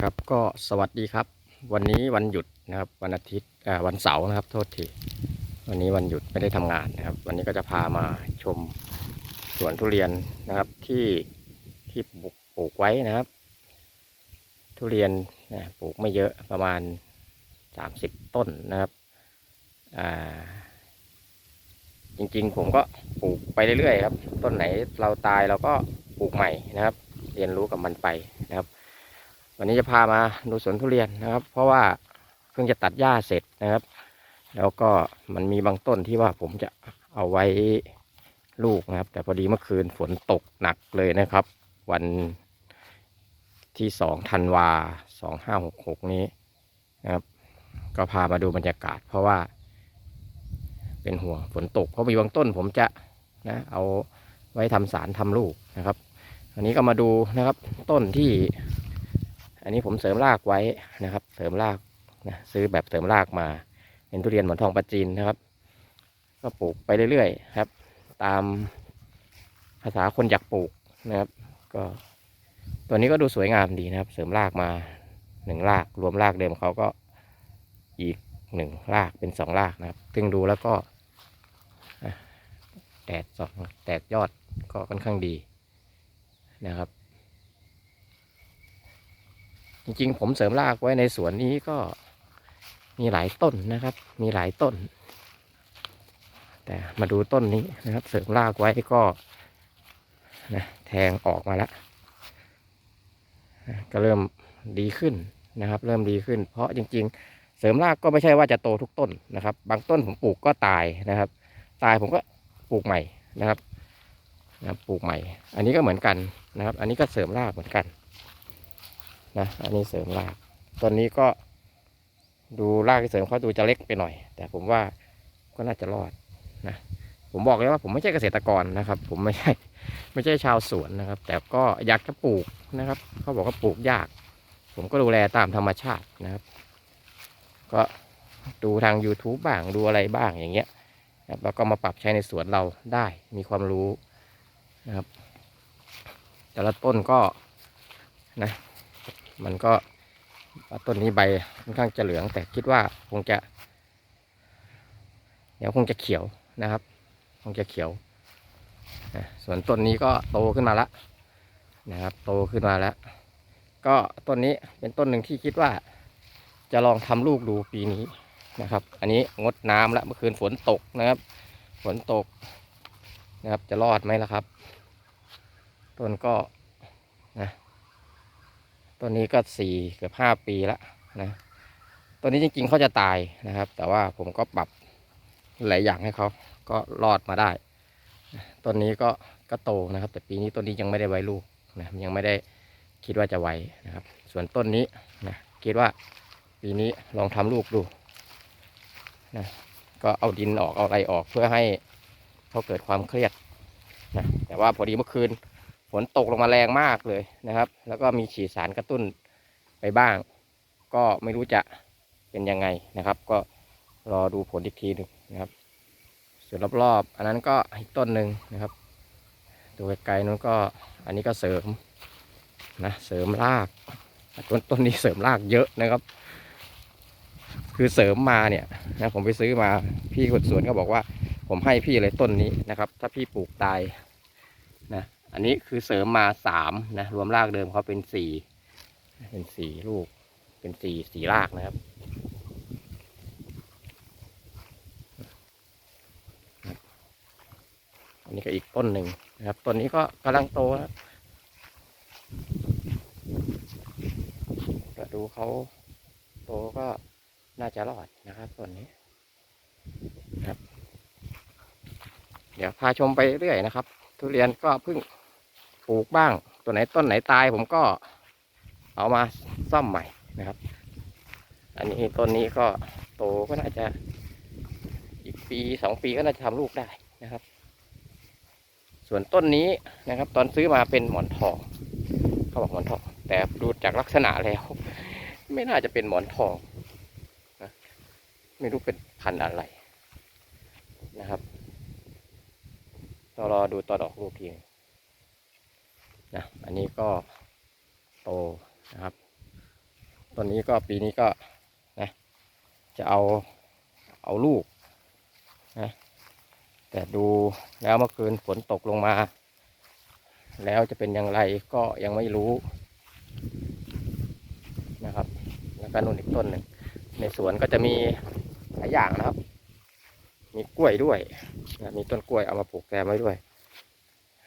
ครับก็สวัสดีครับ วันนี้วันหยุดนะครับ วันอาทิตย์อ่าวันเสาร์นะครับโทษทีวันนี้วันหยุดไม่ได้ทำงานนะครับ วันนี้ก็จะพามาชมสวนทุเรียนนะครับที่ที่ปลูกปลูกไว้นะครับ ทุเรียนนะปลูกไม่เยอะประมาณ 30 ต้นนะครับอ่าจริงๆผมก็ปลูกไปเรื่อยๆครับ ต้นไหนเราตายเราก็ปลูกใหม่นะครับ เรียนรู้กับมันไปนะครับ วันนี้จะพามาดูสวนทุเรียนนะครับ เพราะว่าเพิ่งจะตัดหญ้าเสร็จนะครับ แล้วก็มันมีบางต้นที่ว่าผมจะเอาไว้ลูกนะครับ แต่พอดีเมื่อคืนฝนตกหนักเลยนะครับ วันที่สองธันวาสองห้าหกหกนี้นะครับ ก็พามาดูบรรยากาศ เพราะว่า เป็นห่วงฝนตก เพราะมีบางต้นผมจะนะเอาไว้ทำสารทำลูกนะครับ อันนี้ก็มาดูนะครับต้นที่ อันนี้ผมเสริมรากไว้นะครับ เสริมรากนะซื้อแบบเสริมรากมาเป็นทุเรียนหมอนทองปลาจีนนะครับ ก็ปลูกไปเรื่อยๆครับ ตามภาษาคนอยากปลูกนะครับ ก็ตัวนี้ก็ดูสวยงามดีนะครับ เสริมรากมาหนึ่งราก รวมรากเดิมเขาก็อีกหนึ่งรากเป็นสองรากนะครับ ซึ่งดูแล้วก็แตกสองแตกยอดก็ค่อนข้างดีนะครับ จริงๆ ผมเสริมรากไว้ในสวนนี้ก็มีหลายต้นนะครับ มีหลายต้น แต่มาดูต้นนี้นะครับ เสริมรากไว้ก็นะแทงออกมาแล้วก็เริ่มดีขึ้นนะครับ เริ่มดีขึ้น เพราะจริง ๆ เสริมรากก็ไม่ใช่ว่าจะโตทุกต้นนะครับ บางต้นผมปลูกก็ตายนะครับ ตายผมก็ปลูกใหม่นะครับนะปลูกใหม่ อันนี้ก็เหมือนกันนะครับ อันนี้ก็เสริมรากเหมือนกัน นะอันนี้เสริมรากต้นนี้ก็ดูรากที่เสริมเขาดูจะเล็กไปหน่อย แต่ผมว่าก็น่าจะรอดนะผมบอกเลยว่าผมไม่ใช่เกษตรกรนะครับ ผมไม่ใช่ไม่ใช่ชาวสวนนะครับ แต่ก็อยากจะปลูกนะครับ เขาบอกว่าปลูกยาก ผมก็ดูแลตามธรรมชาตินะครับ ก็ดูทาง YouTube บ้างดูอะไรบ้างอย่างเงี้ยแล้วก็มาปรับใช้ในสวนเราได้มีความรู้นะครับ แต่ละต้นก็นะ มันก็ต้นนี้ใบค่อนข้างจะเหลือง แต่คิดว่าคงจะ เดี๋ยวคงจะเขียวนะครับ คงจะเขียวนะส่วนต้นนี้ก็โตขึ้นมาแล้วนะครับ โตขึ้นมาแล้ว ก็ต้นนี้เป็นต้นหนึ่งที่คิดว่า จะลองทำลูกดูปีนี้นะครับ อันนี้งดน้ำแล้วเมื่อคืนฝนตกนะครับ ฝนตกนะครับ จะรอดไหมล่ะครับ ต้นก็นะ ต้นนี้ก็สี่เกือบห้าปีแล้วนะต้นนี้จริงๆเขาจะตายนะครับ แต่ว่าผมก็ปรับหลายอย่างให้เขาก็รอดมาได้ต้นนี้ก็ก็โตนะครับ แต่ปีนี้ต้นนี้ยังไม่ได้ไว้ลูกนะยังไม่ได้คิดว่าจะไว้นะครับ ส่วนต้นนี้นะคิดว่าปีนี้ลองทำลูกดูนะก็เอาดินออกเอาอะไรออกเพื่อให้เขาเกิดความเครียดนะแต่ว่าพอดีเมื่อคืน นตกลงมาแรงมากเลยนะครับ แล้วก็มีฉีดสารกระตุ้นไปบ้าง ก็ไม่รู้จะเป็นยังไงนะครับ ก็รอดูผลอีกทีหนึ่งนะครับ ส่วนรอบๆ อันนั้นก็อีกต้นหนึ่งนะครับดูไกลๆนั้นก็อันนี้ก็เสริมนะเสริมรากต้นต้นนี้เสริมรากเยอะนะครับ คือเสริมมาเนี่ยนะผมไปซื้อมาพี่คนสวนก็บอกว่า ผมให้พี่เลยต้นนี้นะครับ ถ้าพี่ปลูกตาย อันนี้คือเสริมมาสามนะรวมรากเดิมเขาเป็นสี่เป็นสี่ลูก เป็นสี่สี่รากนะครับ อันนี้ก็อีกต้นหนึ่งนะครับต้นนี้ก็กำลังโตแล้วก็ดูเขาโตก็น่าจะรอดนะครับต้นนี้ครับ เดี๋ยวพาชมไปเรื่อยนะครับ ทุเรียนก็เพิ่ง ปลูกบ้าง ตัวไหนต้นไหนตายผมก็เอามาซ่อมใหม่นะครับ อันนี้ต้นนี้ก็โตก็น่าจะอีกปีสองปีก็น่าจะทำลูกได้นะครับ ส่วนต้นนี้นะครับ ตอนซื้อมาเป็นหมอนทองเขาบอกหมอนทอง แต่ดูจากลักษณะแล้ว ไม่น่าจะเป็นหมอนทองนะไม่รู้เป็นพันธุ์อะไรนะครับรารอดูตอนออกลูกทีนึง นะอันนี้ก็โตนะครับต้นนี้ก็ปีนี้ก็นะจะเอาเอาลูกนะแต่ดูแล้วเมื่อคืนฝนตกลงมา แล้วจะเป็นอย่างไรก็ยังไม่รู้นะครับแล้วก็นู่นอีกต้นหนึ่งในสวนก็จะมีหลายอย่างนะครับ มีกล้วยด้วยนะมีต้นกล้วยเอามาปลูกแซมไว้ด้วย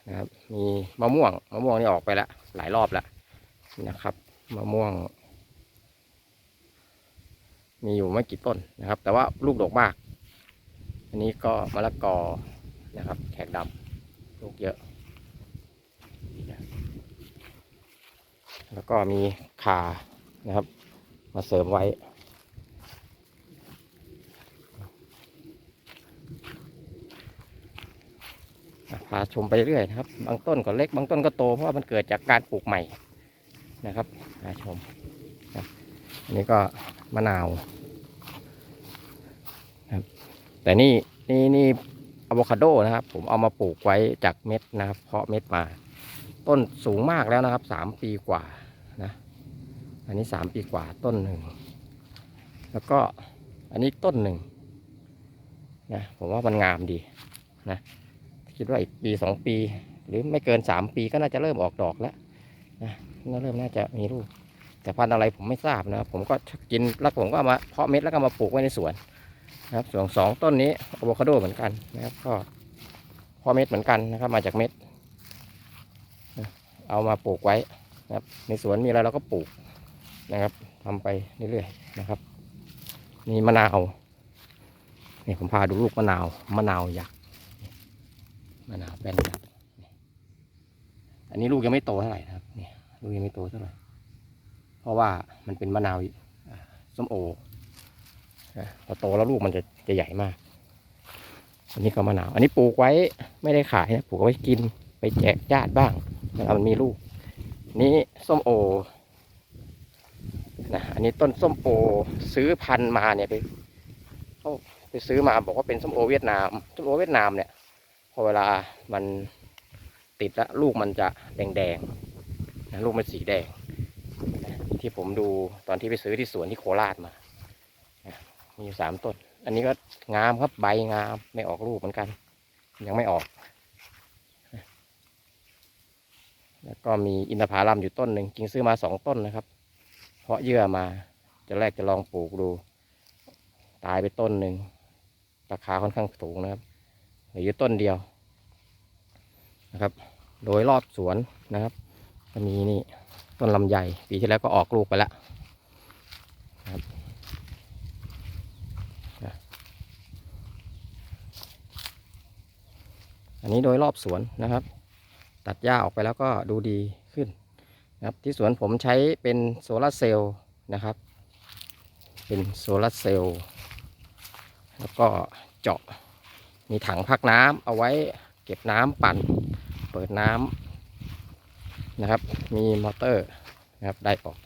นะครับ มีมะม่วงมะม่วงนี่ออกไปแล้วหลายรอบแล้วนะครับมะม่วง มีอยู่ไม่กี่ต้นนะครับ แต่ว่าลูกดกมาก อันนี้ก็มะละกอนะครับ แขกดำลูกเยอะ แล้วก็มีขานะครับ มาเสริมไว้ พาชมไปเรื่อยนะครับ บางต้นก็เล็ก บางต้นก็โต เพราะว่ามันเกิดจากการปลูกใหม่นะครับพาชมครับอันนี้ก็มะนาวนะครับแต่นี่นี่นี่อะโวคาโดนะครับ ผมเอามาปลูกไว้จากเม็ดนะครับ เพาะเม็ดมา ต้นสูงมากแล้วนะครับสามปีกว่านะ อันนี้สามปีกว่าต้นหนึ่ง แล้วก็อันนี้ต้นหนึ่งนะผมว่ามันงามดีนะ คิดว่าอีกปีสองปี หรือไม่เกินสามปีก็น่าจะเริ่มออกดอกแล้วนะน่าเริ่มน่าจะมีลูก แต่พันธุ์อะไรผมไม่ทราบนะผมก็กินแล้วผมก็มาเพาะเม็ดแล้วก็มาปลูกไว้ในสวนนะครับส่วนสองต้นนี้อะโวคาโดเหมือนกันนะครับก็เพาะเม็ดเหมือนกันนะครับ มาจากเม็ดเอามาปลูกไว้นะครับ ในสวนมีอะไรเราก็ปลูกนะครับทำไปเรื่อยๆนะครับ มีมะนาวนี่ผมพาดูลูกมะนาวมะนาวยักษ์ มะนาวแป้นยักษ์อันนี้ลูกยังไม่โตเท่าไหร่นะครับนี่ลูกยังไม่โตเท่าไหร่เพราะว่ามันเป็นมะนาวส้มโอนะพอโตแล้วลูกมันจะจะใหญ่มาก อันนี้ก็มะนาว อันนี้ปลูกไว้ไม่ได้ขายนะปลูกไว้กินไปแจกญาติบ้างนะครับมันมีลูก นี่ส้มโอนะอันนี้ต้นส้มโอซื้อพันธุ์มาเนี่ยไปเขาไปซื้อมาบอกว่าเป็นส้มโอเวียดนามส้มโอเวียดนามเนี่ย อเวลามันติดแล้วลูกมันจะแดงๆนะลูกมันสีแดง ที่ผมดูตอนที่ไปซื้อที่สวนที่โคราชมา มีอยู่สามต้น อันนี้ก็งามครับใบงามไม่ออกลูกเหมือนกัน ยังไม่ออก แล้วก็มีอินทผลัมอยู่ต้นหนึ่งจริงซื้อมาสองต้นนะครับ เพราะเยื่อมาจะแรกจะลองปลูกดู ตายไปต้นหนึ่งราคาค่อนข้างสูงนะครับเหลืออยู่ต้นเดียว นะครับ โดยรอบสวนนะครับก็มีนี่ต้นลำไยปีที่แล้วก็ออกลูกไปแล้วนะครับอันนี้โดยรอบสวนนะครับ ตัดหญ้าออกไปแล้วก็ดูดีขึ้นนะครับ ที่สวนผมใช้เป็นโซลาร์เซลล์นะครับ เป็นโซลาร์เซลล์แล้วก็เจาะมีถังพักน้ำเอาไว้เก็บน้ำปั่น ปิดน้ำนะครับ มีมอเตอร์นะครับได้ออก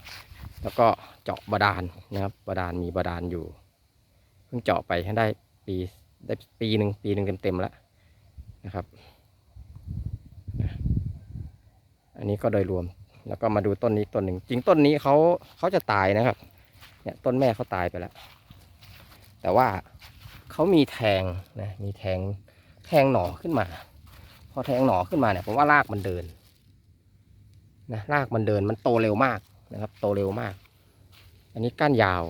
แล้วก็เจาะบาดาลนะครับบาดาลมีบาดาลอยู่ เพิ่งเจาะไปให้ได้ปีได้ปีหนึ่งปีหนึ่งเต็มๆแล้วนะครับอันนี้ก็โดยรวมแล้วก็มาดูต้นนี้ต้นหนึ่งจริงต้นนี้เขาเขาจะตายนะครับ เนี่ยต้นแม่เขาตายไปแล้ว แต่ว่าเขามีแทงนะมีแทงแทงหน่อขึ้นมา พอแทงหน่อขึ้นมาเนี่ยผมว่ารากมันเดินนะรากมันเดินมันโตเร็วมากนะครับ โตเร็วมาก อันนี้ก้านยาว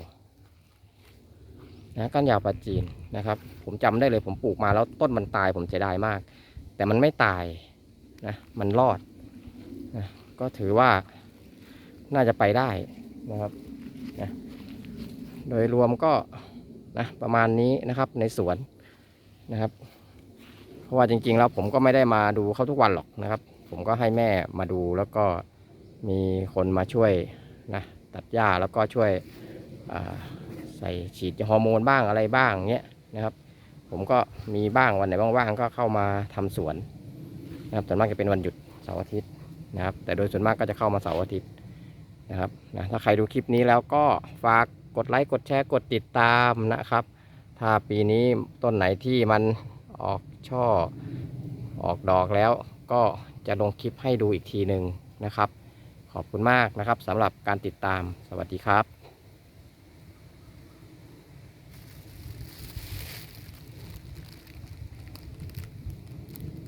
นะก้านยาวปลาจีนนะครับ ผมจำได้เลยผมปลูกมาแล้วต้นมันตายผมเสียดายมาก แต่มันไม่ตายนะมันรอดนะก็ถือว่าน่าจะไปได้นะครับนะโดยรวมก็นะประมาณนี้นะครับในสวนนะครับ ราะว่าจริงๆแล้วผมก็ไม่ได้มาดูเขาทุกวันหรอกนะครับ ผมก็ให้แม่มาดูแล้วก็มีคนมาช่วยนะตัดหญ้าแล้วก็ช่วยใส่ฉีดฮอร์โมนบ้างอะไรบ้างเงี้ยนะครับ ผมก็มีบ้างวันไหนว่างๆก็เข้ามาทำสวนนะครับส่วนมากจะเป็นวันหยุดเสาร์อาทิตย์นะครับ แต่โดยส่วนมากก็จะเข้ามาเสาร์อาทิตย์นะครับนะถ้าใครดูคลิปนี้แล้วก็ฝากกดไลค์กดแชร์กดติดตามนะครับ ถ้าปีนี้ต้นไหนที่มัน ออกช่อออกดอกแล้วก็จะลงคลิปให้ดูอีกทีหนึ่งนะครับ ขอบคุณมากนะครับสำหรับการติดตามสวัสดีครับ